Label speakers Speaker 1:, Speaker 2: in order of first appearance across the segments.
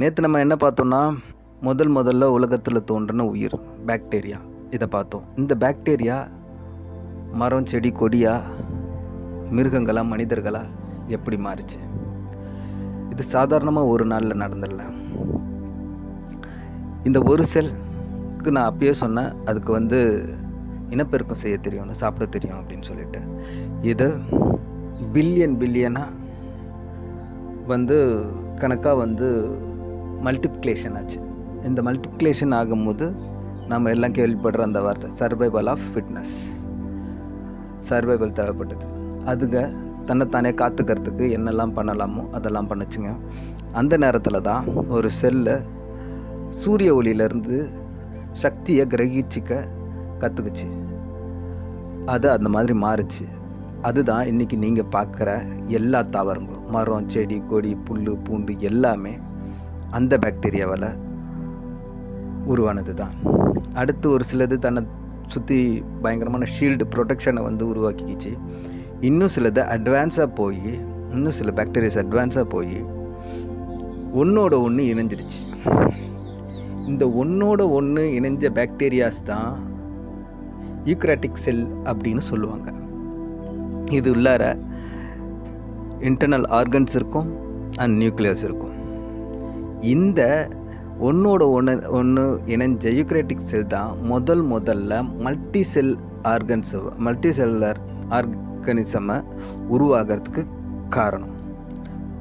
Speaker 1: நேற்று நம்ம என்ன பார்த்தோம்னா முதல் முதல்ல உலகத்தில் தோன்றின உயிர் பாக்டீரியா இதை பார்த்தோம். இந்த பாக்டீரியா மரம் செடி கொடியாக மிருகங்களா மனிதர்களா எப்படி மாறிச்சு? இது சாதாரணமாக ஒரு நாளில் நடந்துடல. இந்த ஒரு செல்க்கு நான் அப்பயே சொன்னேன் அதுக்கு வந்து இனப்பெருக்கம் செய்ய தெரியும்னு சாப்பிட தெரியும் அப்படின்னு சொல்லிட்டு. இது பில்லியன் பில்லியனாக வந்து கணக்காக வந்து மல்டிப்ளிகேஷன் ஆச்சு. இந்த மல்டிப்ளிகேஷன் ஆகும்போது நம்ம எல்லாம் கேள்விப்படுற அந்த வார்த்தை சர்வைவல் ஆஃப் ஃபிட்னஸ் சர்வைவல் தேவைப்பட்டது. அதுங்க தன்னைத்தானே காத்துக்கிறதுக்கு என்னெல்லாம் பண்ணலாமோ அதெல்லாம் பண்ணுச்சுங்க. அந்த நேரத்தில் தான் ஒரு செல்லை சூரிய ஒளியிலேருந்து சக்தியை கிரகிச்சிக்க கற்றுக்குச்சு அது அந்த மாதிரி மாறுச்சு. அதுதான் இன்றைக்கி நீங்கள் பார்க்குற எல்லா தாவரங்களும். மரம் செடி கொடி புல் பூண்டு எல்லாமே அந்த பாக்டீரியாவால் உருவானது தான் அடுத்து ஒரு சிலது தன்னை சுற்றி பயங்கரமான ஷீல்டு ப்ரொடெக்ஷனை வந்து உருவாக்கிக்கிச்சு. இன்னும் சிலது அட்வான்ஸாக போய் இன்னும் சில பாக்டீரியாஸ் அட்வான்ஸாக போய் ஒன்றோட ஒன்று இணைஞ்சிருச்சு. இந்த ஒன்றோட ஒன்று இணைஞ்ச பாக்டீரியாஸ் தான் யூக்ராட்டிக் செல் அப்படின்னு சொல்லுவாங்க. இது உள்ளார இன்டர்னல் ஆர்கன்ஸ் இருக்கும் அண்ட் நியூக்ளியஸ் இருக்கும். இந்த ஒன்றோட ஒன்று ஒன்று இணைஞ்ச யூக்ரேட்டிக் செல் தான் முதல் முதல்ல multi cell organs multi cellular ஆர்கனிசமை உருவாகிறதுக்கு காரணம்.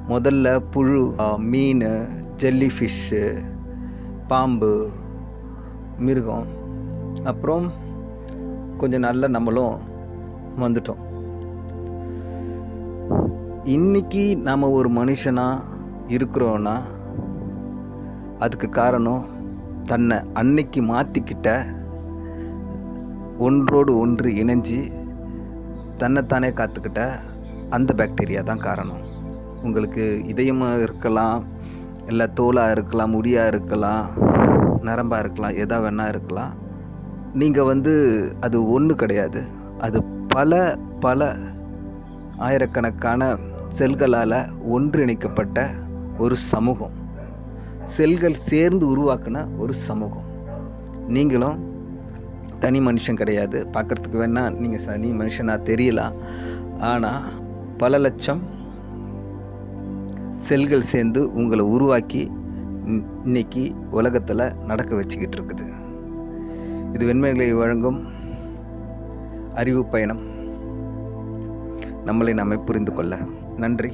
Speaker 1: முதல்ல புழு மீன் ஜெல்லி ஃபிஷ்ஷு பாம்பு மிருகம் அப்புறம் கொஞ்சம் நல்ல நம்மளும் வந்துட்டோம். இன்னைக்கு நாம் ஒரு மனுஷனாக இருக்கிறோன்னா அதுக்கு காரணம் தன்னை அன்னைக்கு மாற்றிக்கிட்ட ஒன்றோடு ஒன்று இணைஞ்சி தன்னைத்தானே காத்துக்கிட்ட அந்த பாக்டீரியா தான் காரணம். உங்களுக்கு இதயமாக இருக்கலாம் இல்லை தோலாக இருக்கலாம் முடியாக இருக்கலாம் நரம்பாக இருக்கலாம் எதா வேணால் இருக்கலாம். நீங்கள் வந்து அது ஒன்று கிடையாது. அது பல பல ஆயிரக்கணக்கான செல்களால் ஒன்றிணைக்கப்பட்ட ஒரு சமூகம். செல்கள் சேர்ந்து உருவாக்கின ஒரு சமூகம். நீங்களும் தனி மனுஷன் கிடையாது. பார்க்குறதுக்கு வேணால் நீங்கள் தனி மனுஷனாக தெரியலாம். ஆனால் பல லட்சம் செல்கள் சேர்ந்து உங்களை உருவாக்கி இன்னைக்கு உலகத்தில் நடக்க வச்சுக்கிட்டு இருக்குது. இது வெண்மைகளை வழங்கும் அறிவு பயணம். நம்மளை நாமே புரிந்து கொள்ள. நன்றி.